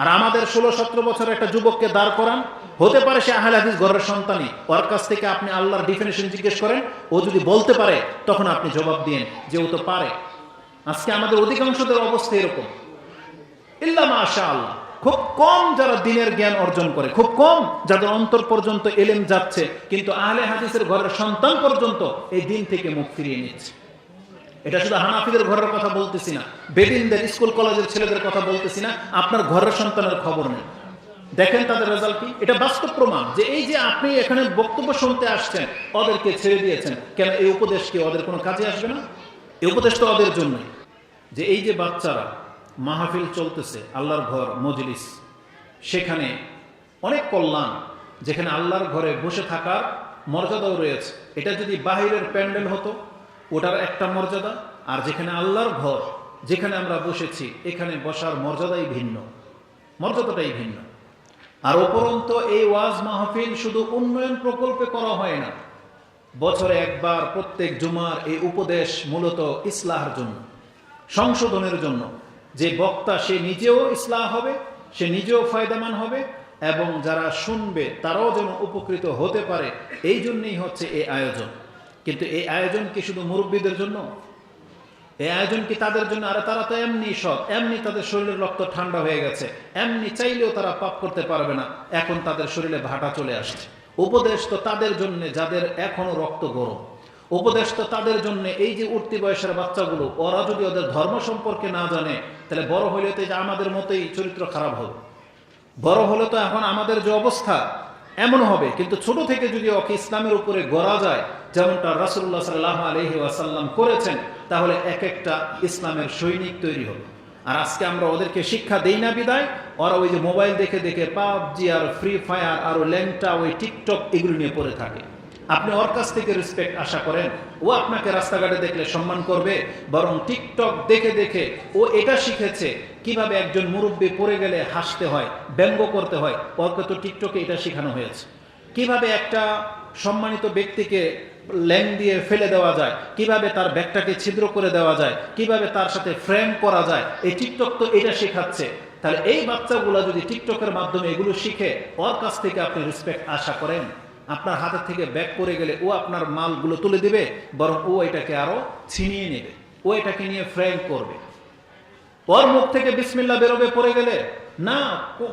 আর আমাদের ষোলো সতেরো বছর একটা যুবককে দাঁড় করান। হতে পারে সে আহলে হাদিস ঘরের সন্তানই। ওর কাছ থেকে আপনি আল্লাহর ডিফিনেশন জিজ্ঞেস করেন, ও যদি বলতে পারে, তখন আপনি জবাব দিন যে ও তো পারে। আজকে আমাদের অধিকাংশদের অবস্থা এরকম। ইল্লা মাশা আল্লাহ খুব কম যারা দিনের জ্ঞান অর্জন করে, খুব কম যাদের অন্তর পর্যন্ত এলেম যাচ্ছে, কিন্তু আহলে হাদিসের ঘরের সন্তান পর্যন্ত এই দিন থেকে মুখ ফিরিয়ে নিচ্ছে। এটা শুধু হানাফিদের ঘরের কথা বলতেছি না। বেদিনদের স্কুল, কলেজের ছেলেদের কথা বলতেছি না। আপনার ঘরের সন্তানের খবর নেই। দেখেন তাদের রেজাল্ট কি? এটা বাস্তব প্রমাণ যে এই যে আপনি এখানে বক্তব্য শুনতে আসছেন, ওদেরকে ছেড়ে দিয়েছেন, কেন এই উপদেশ কি ওদের কোনো কাজে আসবে না? এই উপদেশ তো ওদের জন্যই। যে এই যে বাচ্চারা, মাহফিল চলতেছে, আল্লাহর ঘর, মজলিস, সেখানে অনেক কল্যাণ, যেখানে আল্লাহর ঘরে বসে থাকার মর্যাদাও রয়েছে। এটা যদি বাহিরের প্যান্ডেল হতো ওটার একটা মর্যাদা আর যেখানে আল্লাহর ঘর, যেখানে আমরা বসেছি, এখানে বসার মর্যাদাই ভিন্ন। মর্যাদাটাই ভিন্ন। আর উপরন্ত এই ওয়াজ মাহফিল শুধু উন্নয়ন প্রকল্পে করা হয় না। বছরে একবার প্রত্যেক জুমার এই উপদেশ মূলত ইসলাহের জন্য, সংশোধনের জন্য। যে বক্তা সে নিজেও ইসলাহ হবে, সে নিজেও ফায়দামান হবে, এবং যারা শুনবে তারাও যেন উপকৃত হতে পারে, এই জন্যই হচ্ছে এই আয়োজন। কিন্তু এই আয়োজন কি শুধু মুরব্বীদের জন্য? এই আয়োজন কি তাদের জন্য? আর তারা তো এমনি সব এমনি তাদের শরীরের রক্ত ঠান্ডা হয়ে গেছে, এমনি চাইলেও তারা পাপ করতে পারবে না। এখন তাদের শরীরে ভাটা চলে আসছে। উপদেশ তো তাদের জন্য যাদের এখনও রক্ত গরম। উপদেশ তো তাদের জন্য এই যে উঠতি বয়সের বাচ্চাগুলো, ওরা যদি ওদের ধর্ম সম্পর্কে না জানে, তাহলে বড় হইলে তো আমাদের মতোই চরিত্র খারাপ হবে। বড় হলে তো এখন আমাদের যে অবস্থা এমন হবে। কিন্তু ছোট থেকে যদি ওকে ইসলামের উপরে গড়া যায়, যেমনটা রাসুল্লাহ সাল্লাহ আলহি ওয়াসাল্লাম করেছেন, তাহলে এক একটা ইসলামের সৈনিক তৈরি হবে। আর আজকে আমরা ওদেরকে শিক্ষা দেই না বিদায়, ওরা ওই যে মোবাইল দেখে দেখে পাবজি আর ফ্রি ফায়ার আর ল্যাংটা, ওই টিকটক, এগুলো নিয়ে পড়ে থাকে। আপনি ওর কাছ থেকে রেসপেক্ট আশা করেন। ও আপনাকে রাস্তাঘাটে দেখলে সম্মান করবে, বরং টিকটক দেখে দেখে ও এটা শিখেছে কীভাবে একজন মুরব্বী পড়ে গেলে হাসতে হয়, ব্যঙ্গ করতে হয়। ওকে তো টিকটকে এটা শেখানো হয়েছে। কীভাবে একটা সম্মানিত ব্যক্তিকে ল্যাং দিয়ে ফেলে দেওয়া যায়, কীভাবে তার ব্যাগটাকে ছিদ্র করে দেওয়া যায়, কীভাবে তার সাথে ফ্রেম করা যায়, এই টিকটক তো এটা শেখাচ্ছে। তাহলে এই বাচ্চাগুলো যদি টিকটকের মাধ্যমে এগুলো শিখে, ওর কাছ থেকে আপনি রেসপেক্ট আশা করেন। আপনার হাতের থেকে ব্যাগ পড়ে গেলে ও আপনার মালগুলো তুলে দেবে, বরং ও এটাকে আরও ছিনিয়ে নেবে, ও এটাকে নিয়ে ফ্রেম করবে। ওর মুখ থেকে বিসমিল্লা বেরোবে পড়ে গেলে? না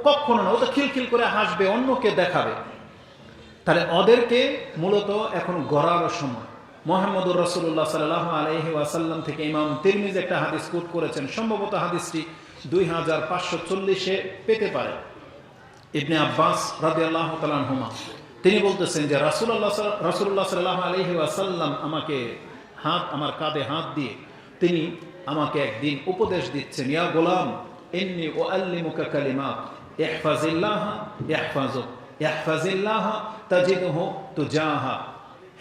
কখনো না, ও তো খিলখিল করে হাসবে, অন্যকে দেখাবে। তাহলে ওদেরকে মূলত এখন গড়ার সময়। মোহাম্মদুর রসুল্লাহ সাল্লাহ আলহি ওয়াসাল্লাম থেকে ইমাম তিরমিজ একটা হাদিস কোট করেছেন। সম্ভবত হাদিসটি দুই হাজার পাঁচশো চল্লিশে পেতে পারে। ইবনে আব্বাস রাজি আল্লাহ হুমা তিনি বলতেছেন যে রাসুল্লাহ রাসুল্লাহ সাল্লাহ আলহি ওয়াসাল্লাম আমাকে হাত, আমার কাঁধে হাত দিয়ে তিনি আমাকে একদিন উপদেশ দিচ্ছেন, ইয়া গোলাম এমনি ও আল্লিমুকা তাজিদহু তুজাহা।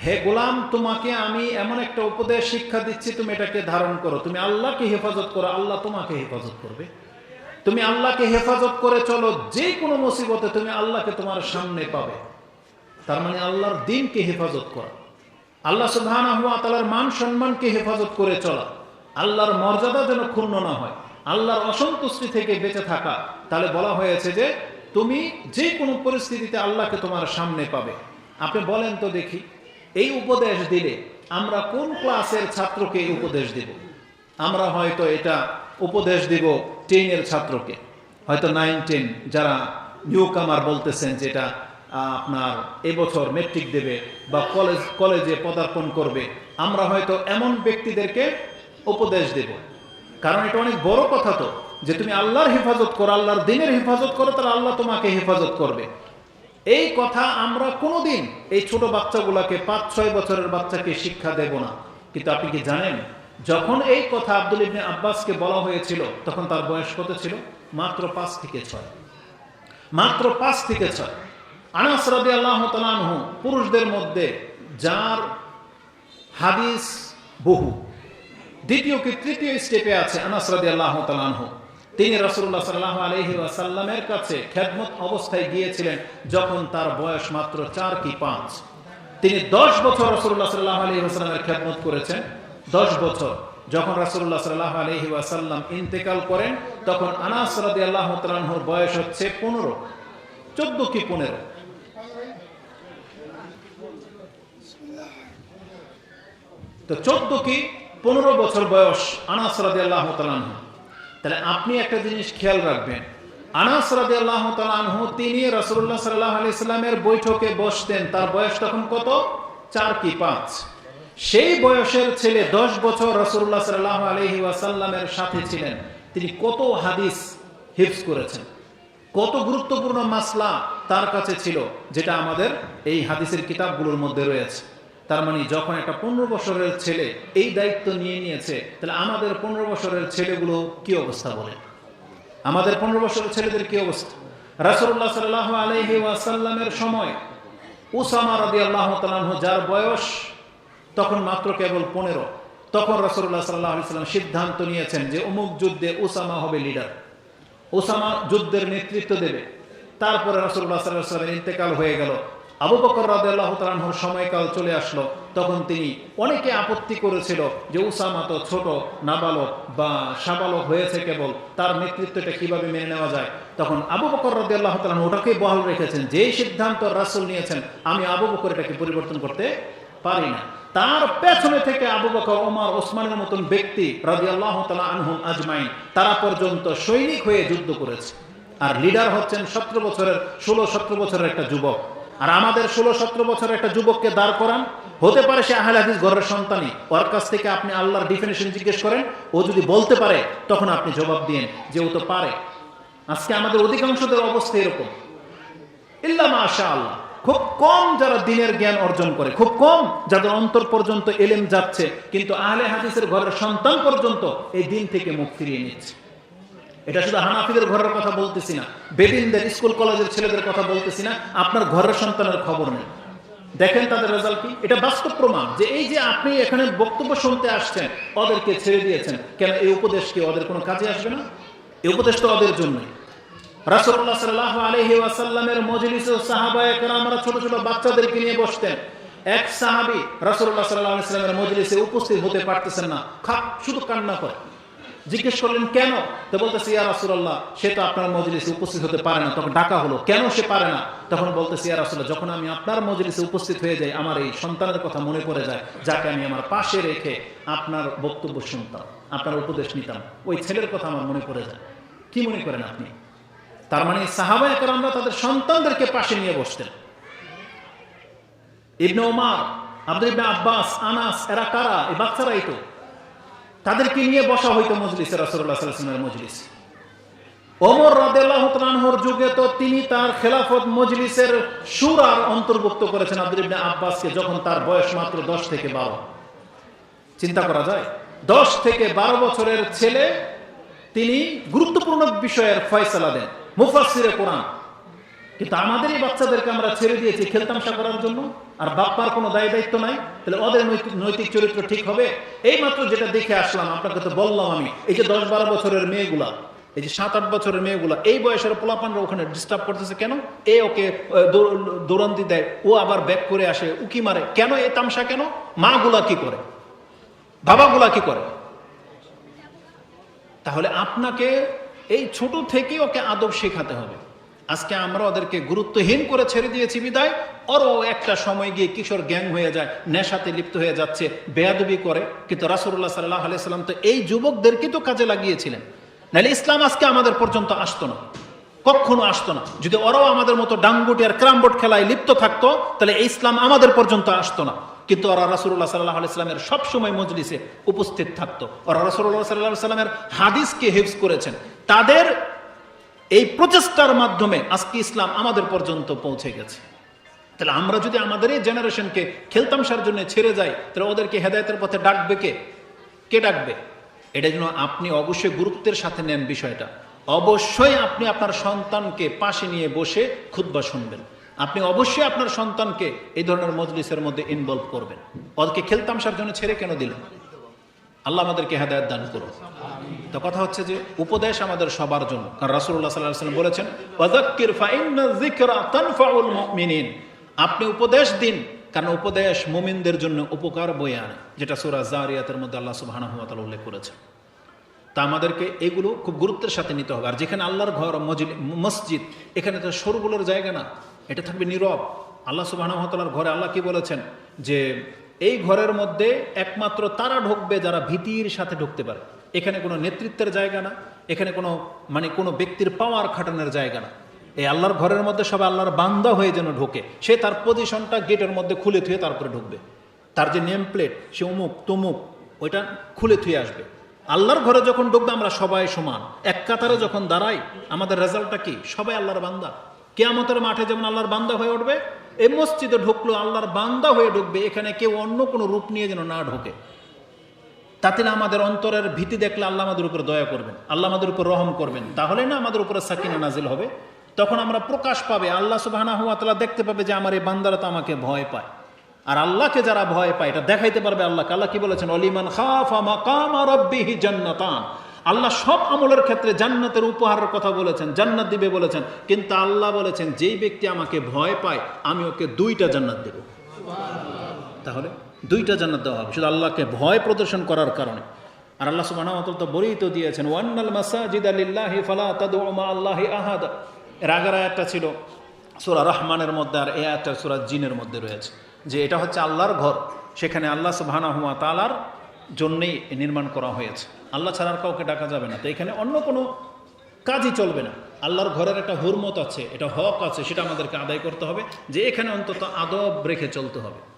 হে গোলাম, তোমাকে আমি এমন একটা উপদেশ শিক্ষা দিচ্ছি, তুমি এটাকে ধারণ করো। তুমি আল্লাহকে হেফাজত করো, আল্লাহ তোমাকে হেফাজত করবে। তুমি আল্লাহকে হেফাজত করে চলো যে কোনো মুসিবতে তুমি আল্লাহকে তোমার সামনে পাবে। তার মানে আল্লাহর দিনকে হেফাজত করা। আল্লাহ সুবহানাহু হুয়া তাআলার মান সম্মানকে হেফাজত করে চলা। আল্লাহর মর্যাদা যেন ক্ষুণ্ণ না হয়, আল্লাহর অসন্তুষ্টি থেকে বেঁচে থাকা। তাহলে বলা হয়েছে যে, তুমি যে কোনো পরিস্থিতিতে আল্লাহকে তোমার সামনে পাবে। আপনি বলেন তো দেখি, এই উপদেশ দিলে আমরা কোন ক্লাসের ছাত্রকে এই উপদেশ দেব? আমরা হয়তো এটা উপদেশ দিব টেনের ছাত্রকে। হয়তো নাইন, টেন, যারা নিউ কামার বলতেছেন যেটা আপনার এবছর মেট্রিক দেবে বা কলেজ কলেজে পদার্পণ করবে, আমরা হয়তো এমন ব্যক্তিদেরকে উপদেশ দেব। কারণ এটা অনেক বড় কথা তো, যে তুমি আল্লাহর হেফাজত করো, আল্লাহর দিনের হেফাজত করো, তাহলে আল্লাহ তোমাকে হেফাজত করবে। এই কথা আমরা কোনোদিন এই ছোট বাচ্চাগুলোকে পাঁচ, ছয় বছরের বাচ্চাকে শিক্ষা দেব না। কিন্তু আপনি কি জানেন, যখন এই কথা আব্দুল ইবনে আব্বাসকে বলা হয়েছিল, তখন তার বয়স কত ছিল? মাত্র পাঁচ থেকে ছয়। মাত্র পাঁচ থেকে ছয়। আনাস রাদি আল্লাহ তালানহু পুরুষদের মধ্যে যার হাদিস বহু। দ্বিতীয় কি তৃতীয় স্টেপে আছে আনাস রাদি আল্লাহ তালানহু তিনি রসুল্লাহ সাল্লাহ আলহি আসাল্লামের কাছে খেদমত অবস্থায় গিয়েছিলেন যখন তার বয়স মাত্র চার কি পাঁচ। তিনি দশ বছর রসুল্লাহ সাল্লাহ আলহি আসাল্লামের খেদমত করেছেন। দশ বছর যখন রাসূলুল্লাহ সাল্লাহ আলাইহি ওয়াসাল্লাম ইন্তেকাল করেন, তখন আনাস রাদিয়াল্লাহু তাআলার বয়স হচ্ছে পনেরো। চোদ্দ কি পনেরো। তো চোদ্দ কি পনেরো বছর বয়স আনাস রাদিয়াল্লাহু তাআলা তাহলে আপনি একটা জিনিস খেয়াল রাখবেন। আনাস রাদিয়াল্লাহু তাআলা আনহু তিনি রাসূলুল্লাহ সাল্লাল্লাহু আলাইহি সাল্লামের বৈঠকে বসতেন। তার বয়স তখন কত? চার কি পাঁচ। সেই বয়সের ছেলে দশ বছর রাসূলুল্লাহ সাল্লাল্লাহু আলাইহি ওয়াসাল্লামের সাথে ছিলেন। তিনি কত হাদিস হিফজ করেছেন। কত গুরুত্বপূর্ণ মাসলা তার কাছে ছিল, যেটা আমাদের এই হাদিসের কিতাবগুলোর মধ্যে রয়েছে। তার মানে যখন একটা পনেরো বছরের ছেলে এই দায়িত্ব নিয়ে নিয়েছে, তাহলে আমাদের পনেরো বছরের ছেলেগুলো কি অবস্থা বলে আমাদের পনেরো বছরের ছেলেদের কি অবস্থা? রাসূলুল্লাহ সাল্লাল্লাহু আলাইহি ওয়াসাল্লামের সময় উসামা রাদিয়াল্লাহু তাআলা যার বয়স তখন মাত্র কেবল পনেরো, তখন রাসূলুল্লাহ সাল্লাল্লাহু আলাইহি সাল্লাম সিদ্ধান্ত নিয়েছেন যে অমুক যুদ্ধে উসামা হবে লিডার। ওসামা যুদ্ধের নেতৃত্ব দেবে। তারপরে সাল্লামের ইন্তেকাল হয়ে গেল। আবু বকর রাদিয়াল্লাহু তাআলার সময়কাল চলে আসলো। তখন তিনি অনেকে আপত্তি করেছিল যে উসামা তো ছোট, নাবালক বা সাবালক হয়েছে কেবল, তার নেতৃত্বটা কীভাবে মেনে নেওয়া যায়? তখন আবু বকর রাদিয়াল্লাহু তাআলা ওটাকেই বহাল রেখেছেন, যেই সিদ্ধান্ত রাসূল নিয়েছেন, আমি আবু বকর এটাকে পরিবর্তন করতে পারি না। তার পেছনে থেকে আবু বকর ওমর ওসমানের মতন ব্যক্তি রাদিয়াল্লাহু তাআলা আনহুম আজমাইন, তারা পর্যন্ত সৈনিক হয়ে যুদ্ধ করেছে। আর লিডার হচ্ছেন সতেরো বছরের, ষোলো সতেরো বছরের একটা যুবক। আর আমাদের ষোলো সতেরো বছরের একটা যুবককে দাঁড় করান। হতে পারে সে আহলে হাদিস ঘরের সন্তানই। ওর কাছ থেকে আপনি আল্লাহর ডিফিনেশন জিজ্ঞেস করেন, ও যদি বলতে পারে, তখন আপনি জবাব দিন যে ও তো পারে। আজকে আমাদের অধিকাংশদের অবস্থা এরকম। ইল্লা মাশা আল্লাহ খুব কম যারা দিনের জ্ঞান অর্জন করে, খুব কম যাদের অন্তর পর্যন্ত এলেম যাচ্ছে, কিন্তু আহলে হাদিসের ঘরের সন্তান পর্যন্ত এই দিন থেকে মুখ ফিরিয়ে নিচ্ছে। এটা শুধু হানাফিদের ঘরের কথা বলতেছি না বেদিনদের স্কুল কলেজের ছেলেদের কথা বলতেছি না, আপনার ঘরের সন্তানের খবর নেই। দেখেন তাদের রেজাল্ট কি? এটা বাস্তব প্রমাণ যে এই যে আপনি এখানে বক্তব্য শুনতে আসছেন, ওদেরকে ছেড়ে দিয়েছেন, কেন এই উপদেশ কি ওদের কোনো কাজে আসবে না? এই উপদেশ তো ওদের জন্যই। ছোট নিয়ে বসতেন। এক উপস্থিত হতে আপনার মজলিসে উপস্থিত হতে পারে না। তখন ডাকা হলো, কেন সে পারে না? তখন বলতেছে, ইয়া রাসূলুল্লাহ, যখন আমি আপনার মজলিসে উপস্থিত হয়ে যাই, আমার এই সন্তানের কথা মনে পড়ে যায়, যাকে আমি আমার পাশে রেখে আপনার বক্তব্য শুনতাম, আপনার উপদেশ নিতাম, ওই ছেলের কথা আমার মনে পড়ে যায়। কি মনে করেন আপনি? তার মানে সাহাবায়ে কেরামরা তাদের সন্তানদেরকে পাশে নিয়ে বসতেন। ইবনে ওমর আব্দুল ইবনে আব্বাস, আনাস, এরা কারা? এই বাচ্চারাই তো। তাদেরকে নিয়ে বসা হইতো মজলিসে, রাসূলুল্লাহ সাল্লাল্লাহু আলাইহি মজলিসে। ওমর রাদিয়াল্লাহু যুগে তো তিনি তার খেলাফত মজলিসের সুরার অন্তর্ভুক্ত করেছেন আব্দুল ইবনে আব্বাসকে যখন তার বয়স মাত্র 10 থেকে 12 চিন্তা করা যায় 10 থেকে 12 বছরের ছেলে তিনি গুরুত্বপূর্ণ বিষয়ের ফয়সালা দেন। মুফাসসিরে কোরআন। কিন্তু আমাদের এই বাচ্চাদেরকে আমরা ছেড়ে দিয়েছি খেলতামশা করার জন্য। আর বাপ্পার কোনো দায় দায়িত্ব নাই। তাহলে ওদের নৈতিক চরিত্র ঠিক হবে? এই মাত্র যেটা দেখে আসলাম আপনাকে তো বললাম আমি এই যে দশ বারো বছরের মেয়েগুলা এই যে সাত আট বছরের মেয়েগুলা এই বয়সের পোলাপানরা ওখানে ডিস্টার্ব করতেছে কেন? এ ওকে আহ, দেয় ও আবার ব্যাক করে আসে উকি মারে। কেন এ তামসা কেন? মাগুলা কি করে? বাবাগুলা কি করে? তাহলে আপনাকে এই ছোট থেকে ওকে আদব শেখাতে হবে। আজকে আমরা ওদেরকে গুরুত্বহীন করে ছেড়ে দিয়েছি বিদায়। ওরও একটা সময় গিয়ে কিশোর গ্যাং হয়ে যায়, নেশাতে লিপ্ত হয়ে যাচ্ছে, বেয়াদবি করে। কিন্তু রাসুল্লাহ সাল্লাহ আলাইসাল্লাম তো এই যুবকদেরকে তো কাজে লাগিয়েছিলেন। নাহলে ইসলাম আজকে আমাদের পর্যন্ত আসতো না। কখনো আসতো না। যদি ওরাও আমাদের মতো ডাঙ্গুটি আর ক্রামবোর্ড খেলায় লিপ্ত থাকতো, তাহলে ইসলাম আমাদের পর্যন্ত আসতো না। কিন্তু ওরা রাসুল্লাহ সাল্লাহ আলাইস্লামের সবসময় মজলিসে উপস্থিত থাকতো। ওরা রাসুল্লাহ সাল্লাহ সাল্লামের হাদিসকে হিফজ করেছেন। তাদের এই প্রচেষ্টার মাধ্যমে আজকে ইসলাম আমাদের পর্যন্ত পৌঁছে গেছে। তাহলে আমরা যদি আমাদের এই জেনারেশনকে খেলতামশার জন্য ছেড়ে যাই, তাহলে ওদেরকে হেদায়তের পথে ডাকবে কে? কে ডাকবে? এটা যেন আপনি অবশ্যই গুরুত্বের সাথে নেন বিষয়টা। অবশ্যই আপনি আপনার সন্তানকে পাশে নিয়ে বসে খুদ্া শুনবেন। আপনি অবশ্যই আপনার সন্তানকে এই ধরনের মজলিসের মধ্যে ইনভলভ করবেন। ওদেরকে খেলতামশার জন্য ছেড়ে কেন দিলেন? আল্লাহ আমাদেরকে হেদায়ত দান করুন। তো কথা হচ্ছে যে উপদেশ আমাদের সবার জন্য। কারণ রাসূলুল্লাহ সাল্লাল্লাহু আলাইহি বলেছেন আপনি উপদেশ দিন, কারণ উপদেশ মুমিনদের জন্য উপকার বয়ে আনে, যেটা সুরা জারিয়াতের মধ্যে আল্লাহ সুবহানাহু ওয়া উল্লেখ করেছে তা আমাদেরকে এগুলো খুব গুরুত্বের সাথে নিতে হবে। আর যেখানে আল্লাহর ঘর, মসজিদ এখানে তো সরুগুলোর জায়গা না, এটা থাকবে নীরব। আল্লাহ সুবাহর ঘরে আল্লাহ কি বলেছেন? যে এই ঘরের মধ্যে একমাত্র তারা ঢুকবে যারা ভীতির সাথে ঢুকতে পারে। এখানে কোনো নেতৃত্বের জায়গা না, এখানে কোনো মানে কোনো ব্যক্তির পাওয়ার খাটানোর জায়গা না। এই আল্লাহর ঘরের মধ্যে সবাই আল্লাহর বান্দা হয়ে যেন ঢোকে। সে তার পজিশনটা গেটের মধ্যে খুলে থুয়ে তারপরে ঢুকবে। তার যে নেম প্লেট সে অমুক, তমুক, ওইটা খুলে থুয়ে আসবে। আল্লাহর ঘরে যখন ঢুকবে আমরা সবাই সমান। এক কাতারে যখন দাঁড়াই, আমাদের রেজাল্টটা কি? সবাই আল্লাহর বান্দা। কেয়ামতের মাঠে যেমন আল্লাহর বান্দা হয়ে উঠবে এই মসজিদে ঢুকলো, আল্লাহর বান্দা হয়ে ঢুকবে, এখানে কেউ অন্য কোনো রূপ নিয়ে যেন না ঢোকে। তাতে না আমাদের অন্তরের ভীতি দেখলে আল্লাহ আমাদের উপর দয়া করবেন, আল্লাহ আমাদের উপর রহম করবেন। তাহলে না আমাদের উপরে সাকিনা নাজিল হবে। তখন আমরা প্রকাশ পাবে, আল্লাহ সুবাহ দেখতে পাবে যে আমার এই বান্দারা তো আমাকে ভয় পায়। আর আল্লাহকে যারা ভয় পায়, এটা দেখাইতে পারবে আল্লাহকে। আল্লাহ কি বলেছেন? অলিমান খাফা মাকাম রব্বিহি জান্নাতান। আল্লাহ সব আমলের ক্ষেত্রে জান্নাতের উপহারের কথা বলেছেন, জান্নাত দিবে বলেছেন। কিন্তু আল্লাহ বলেছেন, যেই ব্যক্তি আমাকে ভয় পায়, আমি ওকে দুইটা জান্নাত দেব। তাহলে দুইটা জান্নাত দেওয়া হবে, শুধু আল্লাহকে ভয় প্রদর্শন করার কারণে। আর আল্লাহ তাআলা তো বলেই তো দিয়েছেন, ওয়ান্নাল মাসাজিদা লিল্লাহি ফালা তাদউ মা আল্লাহি আহাদ। এর আগের আয়াতটা ছিল সূরা রহমানের মধ্যে, আর এ আয়াতটা সূরা জিনের মধ্যে রয়েছে। যে এটা হচ্ছে আল্লাহর ঘর, সেখানে আল্লাহ সুবহানাহু ওয়া তাআলার জন্যেই নির্মাণ করা হয়েছে। আল্লাহ ছাড়ার কাউকে ডাকা যাবে না। তো এখানে অন্য কোনো কাজই চলবে না। আল্লাহর ঘরের একটা হুরমত আছে, এটা হক আছে, সেটা আমাদেরকে আদায় করতে হবে, যে এখানে অন্তত আদব রেখে চলতে হবে।